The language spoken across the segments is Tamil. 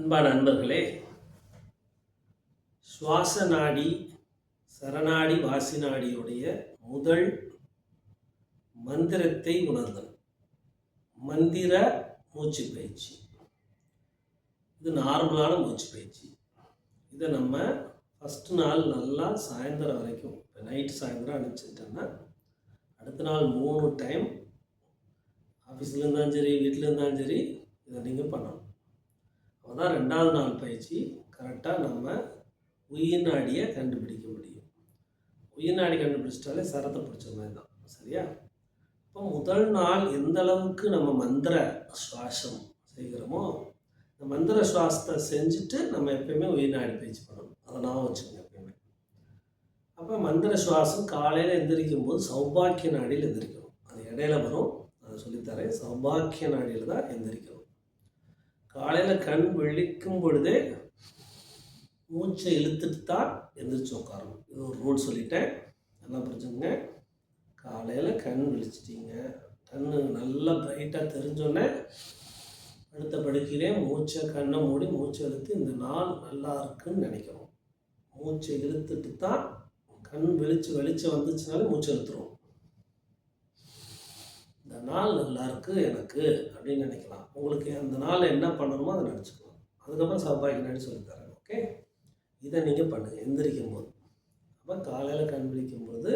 அன்பான நண்பர்களே சுவாச நாடி சரணாடி வாசி நாடியுடைய முதல் மந்திரத்தை உணர்தல் மந்திர மூச்சு பயிற்சி. இது நார்மலான மூச்சு பயிற்சி. இதை நம்ம ஃபஸ்ட்டு நாள் நல்லா சாயந்தரம் வரைக்கும் இப்போ நைட்டு சாயந்தரம் அனுப்பிச்சிட்டோன்னா அடுத்த நாள் மூணு டைம் ஆஃபீஸில் இருந்தாலும் சரி வீட்டில் இருந்தாலும் சரி இதை நீங்கள் பண்ணணும். அப்பதான் ரெண்டாவது நாள் பயிற்சி. கரெக்டாக நம்ம உயிர் நாடியை கண்டுபிடிக்க முடியும். உயிர் நாடி கண்டுபிடிச்சிட்டாலே சரத்தை பிடிச்ச மாதிரி தான். சரியா? இப்போ முதல் நாள் எந்த அளவுக்கு நம்ம மந்திர சுவாசம் செய்கிறோமோ இந்த மந்திர சுவாசத்தை செஞ்சுட்டு நம்ம எப்பயுமே உயிர் நாடி பயிற்சி பண்ணணும். அதை நான் வச்சுக்கோங்க எப்பயுமே. அப்போ மந்திர சுவாசம் காலையில் எந்திரிக்கும் போது சௌபாக்கிய நாடியில் எந்திரிக்கணும். அது இடையில வரும். அதை சொல்லித்தரேன். சௌபாக்கிய நாடியில் தான் எந்திரிக்கணும். காலையில் கண் விழிக்கும் பொழுதே மூச்சை இழுத்துட்டு தான் எந்திரிச்சு உட்காரணும். இது ஒரு ரூல் சொல்லிட்டேன். நல்லா புரிஞ்சுங்க காலையில் கண் விழிச்சிட்டிங்க. கண் நல்லா பிரைட்டாக தெரிஞ்சோடனே அடுத்த படுக்கையிலே மூச்சை கண்ணை மூடி மூச்சை இழுத்து இந்த நாள் நல்லா இருக்குன்னு நினைக்கணும். மூச்சை இழுத்துட்டு தான் கண் வெளிச்சு வெளிச்சம் வந்துச்சுனாலே மூச்சை இழுத்துருவோம். இந்த நாள் நல்லா இருக்கு எனக்கு அப்படின்னு நினைக்கலாம். உங்களுக்கு அந்த நாள் என்ன பண்ணணுமோ அதை நினச்சிக்கலாம். அதுக்கப்புறம் செவ்வாய்க்கு சொல்லி சொல்லித்தரேன் ஓகே இதை நீங்கள் பண்ணுங்கள் எந்திரிக்கும் போது அப்போ காலையில் கண் விழிக்கும் போது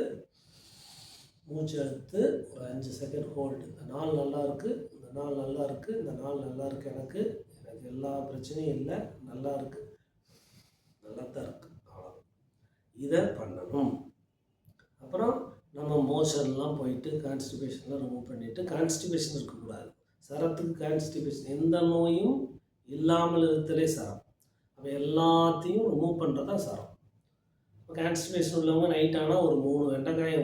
மூச்சு எடுத்து ஒரு அஞ்சு செகண்ட் ஹோல்டு இந்த நாள் நல்லா இருக்குது இந்த நாள் நல்லா இருக்குது இந்த நாள் நல்லா இருக்குது எனக்கு. எனக்கு எல்லா பிரச்சனையும் இல்லை நல்லா இருக்குது நல்லா தான் இருக்குது அவ்வளோ இதை பண்ணணும். அப்புறம் மோஷன்லாம் போயிட்டு கான்ஸ்டிபேஷன்லாம் ரிமூவ் பண்ணிவிட்டு கான்ஸ்டிபேஷன் இருக்கக்கூடாது. சரத்துக்கு கான்ஸ்டிபேஷன் எந்த நோயும் இல்லாமல் இருத்தலே சரம். அப்போ எல்லாத்தையும் ரிமூவ் பண்ணுறது தான் சரம். இப்போ கான்ஸ்டிபேஷன் உள்ளவங்க நைட் ஆனால் ஒரு மூணு வெண்டைக்காயை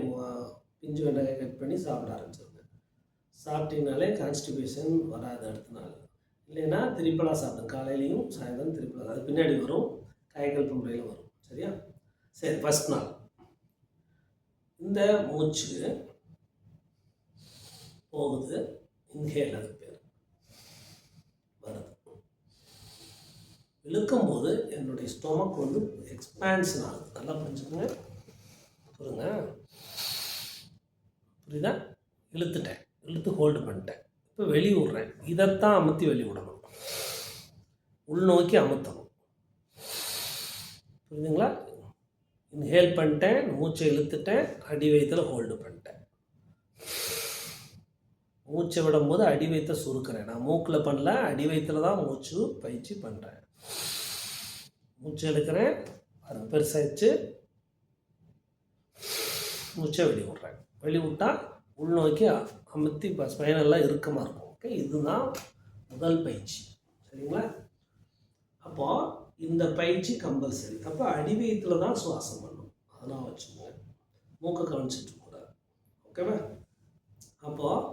பிஞ்சு வெண்டைக்காய் கட் பண்ணி சாப்பிட ஆரம்பிச்சிருங்க. சாப்பிட்டீங்கனாலே கான்ஸ்டிபேஷன் வராது அடுத்த நாள். இல்லைன்னா திரிப்பலா சாப்பிடும். காலையிலையும் சாயந்தரம் திரிப்பலா. அது பின்னாடி வரும். காய்கல்ப முறையில் வரும். சரியா? சரி ஃபஸ்ட் நாள். இந்த மூச்சு போகுது இன்ஹேலர் பேர் வருது. இழுக்கும்போது என்னுடைய ஸ்டொமக் வந்து எக்ஸ்பான்ஷன் ஆகுது. நல்லா புரிஞ்சுக்கோங்க? புரியுங்க புரியுதா? இழுத்துட்டேன். இழுத்து ஹோல்டு பண்ணிட்டேன். இப்போ வெளியே விட்றேன். இதைத்தான் அமுத்தி வெளிய விடணும். உள்நோக்கி அமுத்தணும். புரியுதுங்களா? இன்ஹேல் பண்ணிட்டேன் மூச்சை இழுத்துட்டேன் அடி வயிற்றில் ஹோல்டு பண்ணிட்டேன். மூச்சை விடும்போது அடி வயிற்ற சுருக்கிறேன். நான் மூக்கில் பண்ணல அடி வயிற்றில் தான் மூச்சு பயிற்சி பண்ணுறேன் மூச்சு எடுக்கிறேன் அது பெருசாகிடுச்சு மூச்சை வெளி விட்றேன் வெளிய விட்டால் உள்நோக்கி அமுத்தி இப்போ ஸ்பைனெல்லாம் இறுக்கமாக இருக்கும். ஓகே இதுதான் முதல் பயிற்சி. சரிங்களா? அப்போது இந்த பயிற்சி கம்பல்சரி. அப்போ அடிவயத்தில் தான் சுவாசம் பண்ணும். அதெல்லாம் வச்சுக்கோங்க மூக்கை கவனிச்சுட்டு கூடாது ஓகேவா அப்போது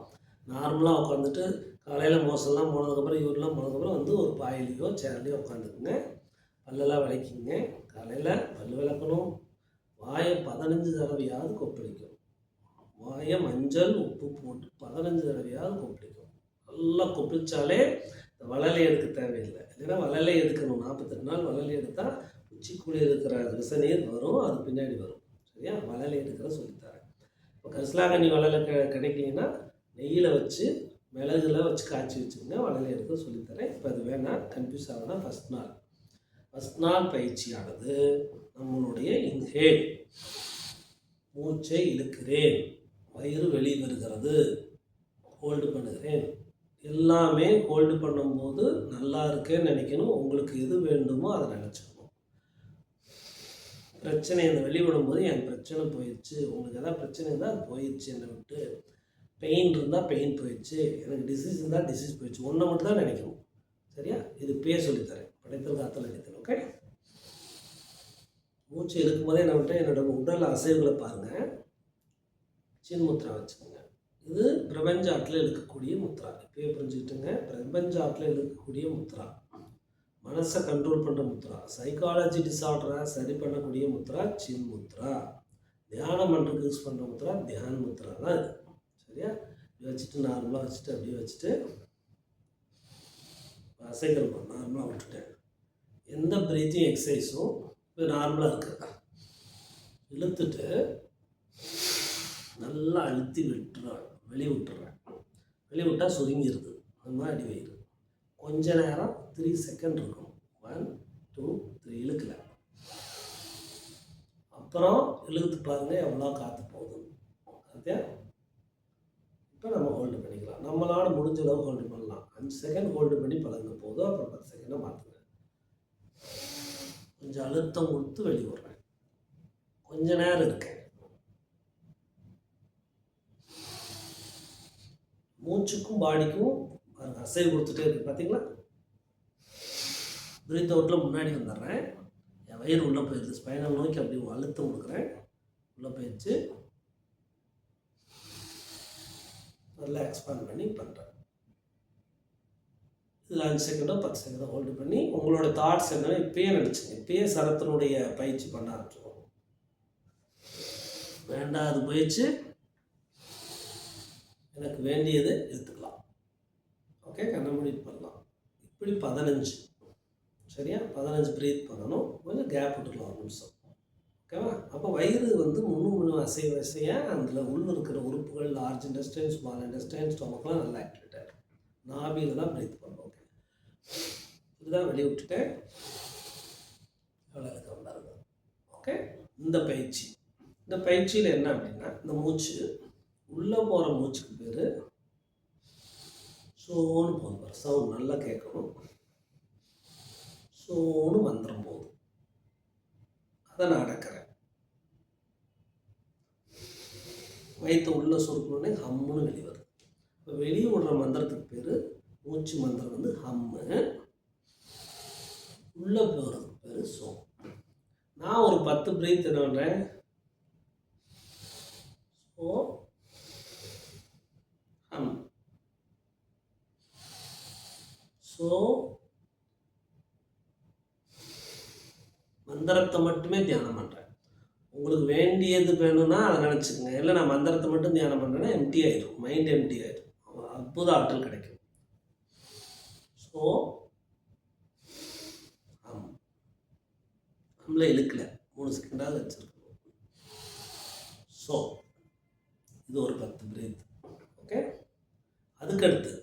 நார்மலாக உட்காந்துட்டு காலையில் மோசம்லாம் போனதுக்கப்புறம் இவரெலாம் போனதுக்கப்புறம் வந்து ஒரு பாயிலையோ சேர்லையோ உட்காந்துக்குங்க. பல்லெல்லாம் விளக்கிங்க. காலையில் பல் விளக்கணும். வாயை பதினஞ்சு தடவையாவது கொப்பளிக்கும். வாயை மஞ்சள் உப்பு போட்டு பதினஞ்சு தடவையாவது கொப்பளிக்கும். நல்லா கொப்பளிச்சாலே வளலை எடுக்க தேவையில்லை. இல்லைன்னா வளலை எடுக்கணும். நாற்பத்தெட்டு நாள் வளலை எடுத்தால் உச்சிக்குள்ளே இருக்கிற விசநீர் வரும் அது பின்னாடி வரும். சரியா? வளலை எடுக்கிற சொல்லித்தரேன். இப்போ கரிசலாங்கண்ணி வளலை க கிடைக்கலன்னா நெய்யில் வச்சு மிளகுல வச்சு காய்ச்சி வச்சுக்கோங்க வளலை எடுக்க சொல்லித்தரேன். இப்போ அது வேணால் கன்ஃபியூஸ் ஆகுனா ஃபஸ்ட் நாள். ஃபஸ்ட் நாள் பயிற்சியானது நம்மளுடைய இன்ஹேல் மூச்சை இழுக்கிறேன். வயிறு வெளியே வருகிறது ஹோல்டு பண்ணுகிறேன். எல்லாமே ஹோல்டு பண்ணும்போது நல்லா இருக்கேன்னு நினைக்கணும். உங்களுக்கு எது வேண்டுமோ அதை நினச்சிக்கணும். பிரச்சனை என்னை வெளிவிடும்போது என் பிரச்சனை போயிடுச்சு. உங்களுக்கு எதாவது பிரச்சனை இருந்தால் அது போயிடுச்சு என்னை விட்டு. பெயின் இருந்தால் பெயின் போயிடுச்சு. எனக்கு டிசீஸ் இருந்தால் டிசீஸ் போயிடுச்சு. ஒன்றை மட்டும் தான் நினைக்கணும். சரியா? இது பேர் சொல்லித்தரேன். படைத்தல் காத்தல் நினைத்தல் ஓகே மூச்சு இருக்கும்போதே என்ன விட்டு என்னோட உடல் அசைவுகளை பாருங்கள் சின்முத்திரா வச்சுக்கோங்க. இது பிரபஞ்ச ஆற்றில் இருக்கக்கூடிய முத்ரா இப்பயே புரிஞ்சுக்கிட்டுங்க. பிரபஞ்ச ஆற்றில் இருக்கக்கூடிய முத்ரா மனசை கண்ட்ரோல் பண்ணுற முத்ரா சைக்காலஜி டிசார்டரை சரி பண்ணக்கூடிய முத்ரா சின் முத்ரா தியானம் பண்ணுறதுக்கு யூஸ் பண்ணுற முத்ரா தியான் முத்ரா தான் இது. சரியா? இப்படி வச்சுட்டு நார்மலாக வச்சுட்டு அப்படியே வச்சுட்டு அசைக்கல் நார்மலாக விட்டுட்டேன். எந்த பிரீத்திங் எக்ஸசைஸும் இப்போ நார்மலாக இருக்கு. இழுத்துட்டு நல்லா அழுத்தி விட்டுறாங்க வெளியே விட்டுறேன் வெளியே விட்டால் சுருங்கிடுது அந்த மாதிரி அடி வயிறு கொஞ்ச நேரம் த்ரீ செகண்ட் இருக்கும். ஒன் டூ த்ரீ இழுக்கல. அப்புறம் இழுத்து பாருங்க எவ்வளோ காற்று போகுது. அதே இப்போ நம்ம ஹோல்டு பண்ணிக்கலாம். நம்மளால் முடிஞ்ச அளவு ஹோல்டு பண்ணலாம். அஞ்சு செகண்ட் ஹோல்டு பண்ணி பழங்க போதும். அப்புறம் பத்து செகண்டை மாற்றுங்க கொஞ்சம் அழுத்தம் கொடுத்து வெளியே விட்றேன். கொஞ்ச நேரம் இருக்கேன் மூச்சுக்கும் பாடிக்கும் அசைவு கொடுத்துட்டே இருக்கு. பார்த்தீங்களா பிரீத் அவுட்டில் முன்னாடி வந்துடுறேன். என் வயிறு உள்ளே போயிடுது ஸ்பைனல் நோக்கி அப்படி அழுத்தம் கொடுக்குறேன். உள்ளே போயிடுச்சு. நல்லா எக்ஸ்பேண்ட் பண்ணி பண்ணுறேன் இதில் அஞ்சு செகண்டோ பத்து செகண்டோ ஹோல்டு பண்ணி உங்களோட தாட்ஸ் என்னன்னு இப்பயே நினச்சிங்க. இப்பயே சரத்தினுடைய பயிற்சி பண்ண ஆரம்பிச்சிடும் வேண்டாம் அது போயிடுச்சு எனக்கு வேண்டியது எடுத்துக்கலாம். ஓகே கண்ண மூடிட்டு பண்ணலாம். இப்படி பதினஞ்சு. சரியா? பதினஞ்சு ப்ரீத் பண்ணணும். கொஞ்சம் கேப் விட்டுக்கலாம் ஒரு நிமிஷம். ஓகேவா அப்போ வயிறு வந்து முன்னு முன்னு அசைவ அசையாக அதில் உள்ள இருக்கிற உறுப்புகள் லார்ஜ் இன்டெஸ்டைன் ஸ்மால் இன்டெஸ்டைன் ஸ்டொமக்லாம் நல்லா ஆக்டிவேட் ஆகிடும் நாபியில் தான் ப்ரீத் பண்ணுவோம் ஓகே இதுதான் வெளியே விட்டுட்டேன் அவ்வளோ இருக்கிற பாருங்க. ஓகே இந்த பயிற்சி. இந்த பயிற்சியில் என்ன அப்படின்னா இந்த மூச்சு உள்ளே போகிற மூச்சுக்கு பேர் சோன்னு போகும் சவுண்ட் நல்லா கேட்கணும். சோன்னு மந்திரம் போதும் அதை நான் அடக்கிறேன். வயிற்று உள்ளே சுருக்கணுன்னே ஹம்முன்னு வெளியே வருது. இப்போ வெளியே விடுற மந்திரத்துக்கு பேர் மூச்சு மந்திரம் வந்து ஹம்மு. உள்ளே போகிறதுக்கு பேர் சோ நான் ஒரு பத்து பிரீத் என்ன பண்ணுறேன் ஸோ ஹம் ஸோ மந்திரத்தை மட்டுமே தியானம் பண்ணுறேன் உங்களுக்கு வேண்டியது வேணும்னா அதை நினச்சிக்கங்க. இல்லை நான் மந்திரத்தை மட்டும் தியானம் பண்ணுறேன்னா எம்டி ஆயிடும் மைண்ட் எம்டி ஆயிடும் அற்புத ஆற்றல் கிடைக்கும். ஸோ ஆமாம் நம்மளே இழுக்கல. மூணு செகண்டாவது வச்சுருக்கோம் ஸோ இது ஒரு பத்து பிரீத் ஓகே அதுக்கடுத்து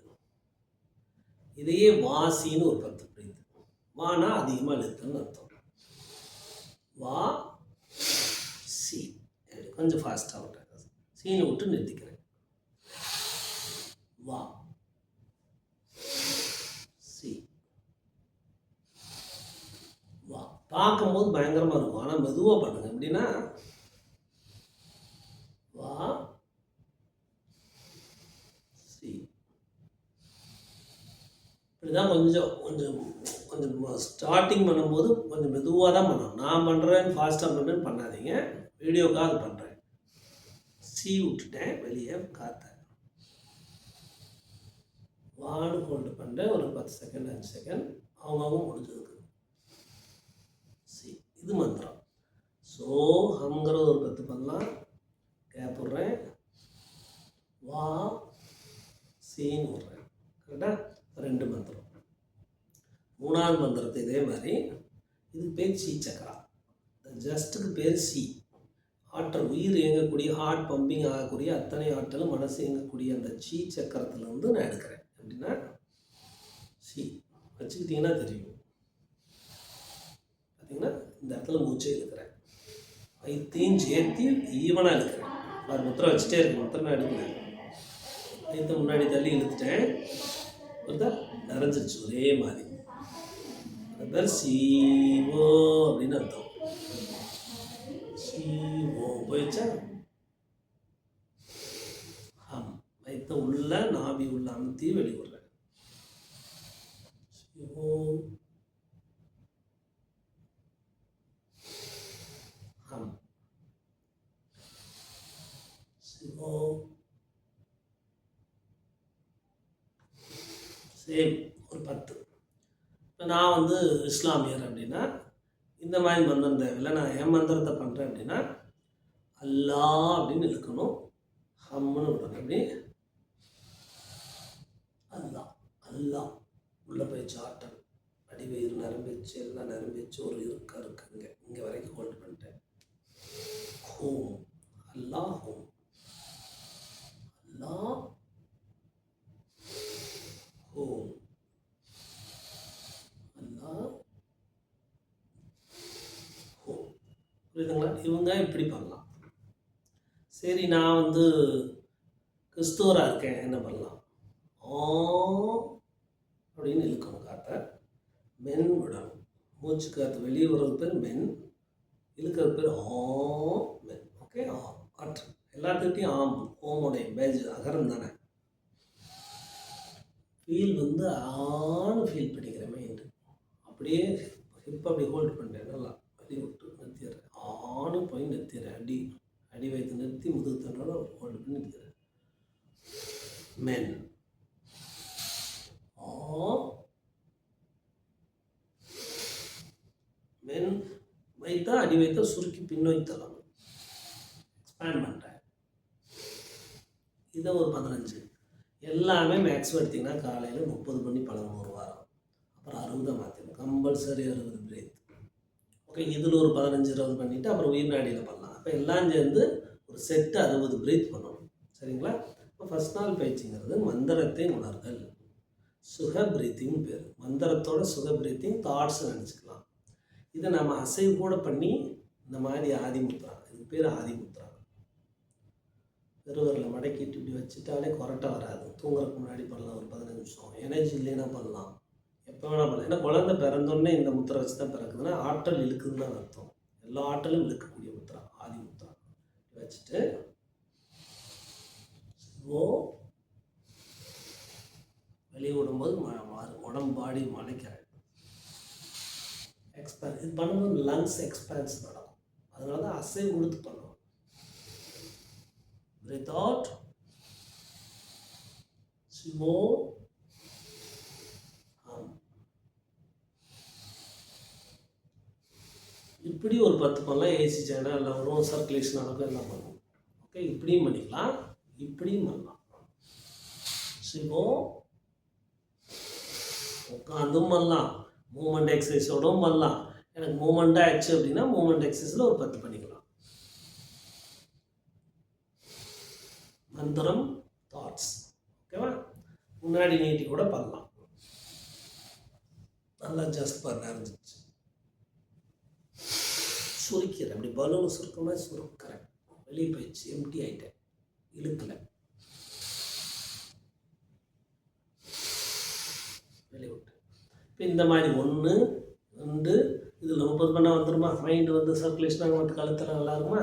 இதையே வாசின்னு ஒரு பத்து பிரீத் வானா அதிகமாக இழுத்துன்னு அர்த்தம். வா சி. கொஞ்சம் ஃபாஸ்ட்டாக விட்டேன். சீனை விட்டு நிறுத்திக்கிறேன். வா. சி வா. பார்க்கும்போது பயங்கரமாக இருக்கும். ஆனால் மெதுவாக பண்ணுங்க. எப்படின்னா வா. சி இப்படிதான் கொஞ்சம் கொஞ்சம் கொஞ்சம் ஸ்டார்டிங் பண்ணும்போது கொஞ்சம் மெதுவாக தான் பண்ணணும். நான் பண்ணுறேன் ஃபாஸ்ட்டாக பண்ணுறேன்னு பண்ணாதீங்க. வீடியோக்காக அது பண்ணுறேன் சீ விட்டுட்டேன் வெளியே காற்ற வான்னு ஹோல்டு பண்ணுறேன் ஒரு பத்து செகண்ட் அஞ்சு செகண்ட் அவங்கவுங்க முடிஞ்சதுக்கு. சி இது மந்திரம். ஸோ ஹம்ங்கிறது ஒரு பத்து பண்ணலாம். கேப் விட்றேன் வா சீன்னு விட்றேன். கரெக்டாக ரெண்டு மந்திரம். மூணாவது மந்திரத்தை இதே மாதிரி. இது பேர் சி சக்கரா. ஜஸ்ட்டுக்கு பேர் சி. ஆற்றல் உயிர் இயங்கக்கூடிய ஹார்ட் பம்பிங் ஆகக்கூடிய அத்தனை ஆற்றலும் மனசு இயங்கக்கூடிய அந்த சி சக்கரத்துலேருந்து நான் எடுக்கிறேன். அப்படின்னா சி வச்சுக்கிட்டிங்கன்னா தெரியும். பார்த்தீங்கன்னா இந்த இடத்துல மூச்சை இழுக்கிறேன். வைத்தையும் சேர்த்து ஈவனாக இழுக்கிறேன். அது முத்திரம் வச்சுட்டே இருக்கு முத்திரம் நான் எடுக்கிறேன் வைத்த முன்னாடி தள்ளி இழுத்துட்டேன். ஒருத்தா நிறைஞ்சிருச்சு. ஒரே மாதிரி. அது சீவோ அப்படின்னு அர்த்தம். சீவோ போயிடுச்சா ஹம் வயிற்ற உள்ள நாபி உள்ள அமுத்தி வெளிவிடுறேன் சிவோ ஹம் சிவோ சேம் ஒரு பத்து. இப்போ நான் வந்து இஸ்லாமியர் அப்படின்னா இந்த மாதிரி மந்திரம் தேவையில்லை. நான் என் மந்திரத்தை பண்ணுறேன் அப்படின்னா அல்லா அப்படின்னு இழுக்கணும். ஹம்முன்னு விடணும். அப்படி அல்லா அல்லா. உள்ள போய் ஆற்றல் அடி அடிவயிறு நிரம்பிச்சு எல்லாம் நிரம்பிச்சு ஒரு இருக்கா இருக்கு இங்கே. இங்கே வரைக்கும் ஹோல்ட் பண்ணிட்டேன். ஹோம். அல்லா ஹோம் அல்லா ஹோம் அல்லா ஹோம் புரியுதுங்களா இவங்க இப்படி பண்ணலாம். சரி நான் வந்து கிறிஸ்துவராக இருக்கேன் என்ன பண்ணலாம்? ஆ அப்படின்னு இழுக்கணும் காற்றை மென் விடணும். மூச்சு காற்று வெளியே வர்றது பேர் மென் இழுக்கிற பேர் ஆ மென். ஓகே? ஆ காற்று. எல்லாத்துக்கிட்டையும் ஆம் ஓமுடைய பேஜ் அகரம் தானே. ஃபீல் வந்து ஆன்னு ஃபீல் பண்ணிக்கிறேன் மைண்டு அப்படியே ஹிப் அப்படி ஹோல்ட் பண்ணுறேன் நல்லா வெளியே விட்டு. ஆன்னு போய் நிறுத்திடுறேன் அடி அடி வைத்து நிறுத்தி முதுகு தண்டோட ஹோல்ட் பண்ணி நிறுத்திடுறேன் மென். ஆ. மென் வைத்தா அடி வைத்தா சுருக்கி பின்னோக்கி தள்ளணும் எக்ஸ்பேண்ட் பண்ணுறேன் இதை ஒரு பதினஞ்சு. எல்லாமே மேக்ஸ் எடுத்திங்கன்னா காலையில் முப்பது மணி பழகும் ஒரு வாரம். அப்புறம் அறுபதை மாற்றிடும் கம்பல்சரி அறுபது பிரேத் ஓகே இதில் ஒரு பதினஞ்சு ரவுண்ட் பண்ணிவிட்டு அப்புறம் உயிர் நாடியில் பண்ணலாம். அப்போ எல்லாம் சேர்ந்து ஒரு செட்டு அறுபது ப்ரீத் பண்ணணும். சரிங்களா? இப்போ ஃபஸ்ட் நாள் பயிற்சிங்கிறது மந்திரத்தை உணர்தல். சுக பிரீத்திங் பேர். மந்திரத்தோட சுக பிரீத்திங் தாட்ஸ் நினச்சிக்கலாம். இதை நம்ம அசைவு கூட பண்ணி இந்த மாதிரி ஆதிமுத்ரா. இது பேர் ஆதிமுத்ரா. பெருவரில் மடக்கிட்டு இப்படி வச்சுட்டாலே கொரட்டை வராது. தூங்குறதுக்கு முன்னாடி பண்ணலாம் ஒரு பதினஞ்சு நிமிஷம். எனர்ஜி இல்லைன்னா பண்ணலாம். எப்போ வேணால் பண்ணலாம். ஏன்னா குழந்தை பிறந்தோடனே இந்த முத்திரை வச்சு தான் பிறக்குதுன்னா ஆற்றல் இழுக்குதுன்னு தான் அர்த்தம். எல்லா ஆற்றலும் இழுக்கக்கூடிய முத்திரா ஆதி முத்திரா. வச்சுட்டு ஓ வெளியே விடும்போது ம மாறு உடம்பு பாடி மலைக்கிறாள் எக்ஸ்பேன் இது பண்ணும்போது லங்ஸ் எக்ஸ்பேன்ஸ் நடக்கும். அதனால தான் அசைவு கொடுத்து பண்ணணும் breathe அவுட் ஸ்லோ இப்படி ஒரு பத்து பண்ணலாம் ஏசி சேனல் எல்லாம் வரும் சர்க்குலேஷன் நடக்கும் எல்லாம் பண்ணும்? ஓகே இப்படியும் பண்ணிக்கலாம் இப்படியும் பண்ணலாம். சிவம் உட்காந்தும் பண்ணலாம் மூமெண்ட் எக்ஸசைஸோடவும் பண்ணலாம். எனக்கு மூமெண்ட்டாக ஆச்சு அப்படின்னா மூமெண்ட் எக்ஸசைஸில் ஒரு பத்து பண்ணிக்கலாம். மந்திரம் தாட்ஸ் ஓகேவா முன்னாடி நீட்டி கூட பண்ணலாம். நல்லா ஜஸ்ட் பண்ண ஆரம்பிச்சிச்சு சுருக்கிறேன் அப்படி பலூன் சுருக்கமாக சுருக்கிறேன். வெளியே போயிடுச்சு. எம்டி ஆகிட்டேன் இழுக்கலை. வெளியே விட்டு. இப்போ இந்த மாதிரி ஒன்று ரெண்டு இதில் முப்பது பண்ணால் வந்துருமா? மைண்டு வந்து சர்க்குலேஷன் ஆகும் வந்து கழுத்தில் நல்லா இருக்குமா?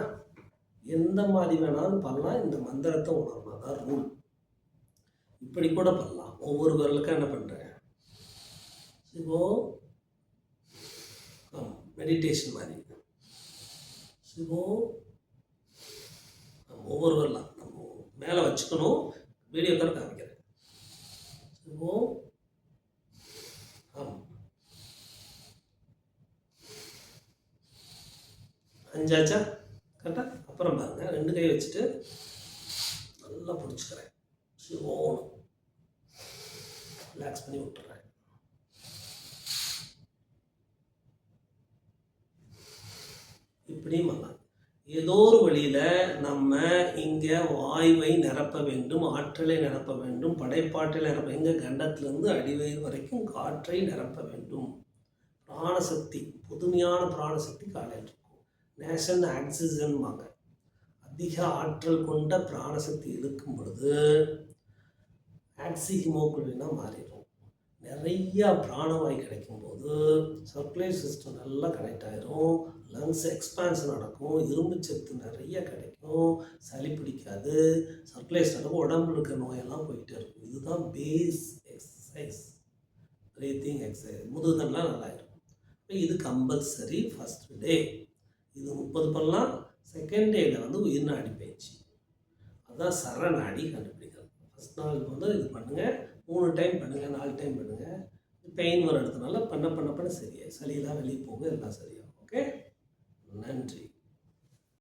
எந்த மாதிரி வேணாலும் பண்ணலாம். இந்த மந்திரத்தை உணரணும் அதான் ரூல் இப்படி கூட பண்ணலாம். ஒவ்வொரு விரலுக்கும் என்ன பண்ணுறேன் இப்போது மெடிடேஷன் மாதிரி. சிவோ நம்ம ஒவ்வொருவரெலாம் நம்ம மேலே வச்சுக்கணும். வீடியோ கூட காமிக்கிறேன். சிவோ ஆமாம் அஞ்சாச்சா? கரெக்டாக அப்புறம் பாருங்க ரெண்டு கை வச்சுட்டு நல்லா பிடிச்சிக்கிறேன். சிவோன்னு. ரிலாக்ஸ் பண்ணி விட்டுறேன். இப்படியும் ஏதோ ஒரு வழியில் நம்ம இங்கே வாயுவை நிரப்ப வேண்டும் ஆற்றலை நிரப்ப வேண்டும் படைப்பாற்றலை நிரப்ப எங்கள் கண்டத்திலேருந்து அடிவயிறு வரைக்கும் காற்றை நிரப்ப வேண்டும். பிராணசக்தி புதுமையான பிராணசக்தி காலையில் இருக்கும். நேஷன் ஆக்சிஜன்பாங்க அதிக ஆற்றல் கொண்ட பிராணசக்தி இருக்கும் பொழுது ஆக்சிஹிமோகுலினாக மாறிடும். நிறையா பிராணவாயு கிடைக்கும்போது சர்க்குலேட் சிஸ்டம் நல்லா கனெக்ட் ஆயிரும். லங்ஸ் எக்ஸ்பான்ஷன் நடக்கும். இரும்பு சத்து நிறைய கிடைக்கும். சளி பிடிக்காது. சர்க்குலேஷன் நடக்கும். உடம்புல இருக்க நோயெல்லாம் போயிட்டே இருக்கும். இதுதான் பேஸ் எக்ஸசைஸ் ப்ரீத்திங் எக்ஸசைஸ் முதுகுதெல்லாம் நல்லா இருக்கும். இப்போ இது கம்பல்சரி ஃபஸ்ட் டே இது முப்பது பண்ணலாம். செகண்ட் டேயில் வந்து உயிர்நாடி பயிற்சி. அதுதான் சரணாடி கண்டுபிடிக்கிறது. ஃபஸ்ட் நாள் வந்து இது பண்ணுங்கள் மூணு டைம் பண்ணுங்கள் நாலு டைம் பண்ணுங்கள் பெயின் வர இடத்துனால பண்ண பண்ண பண்ண சரியாய் சளியெல்லாம் வெளியே போகும் எல்லாம் சரியாகும் ஓகே நன்றி.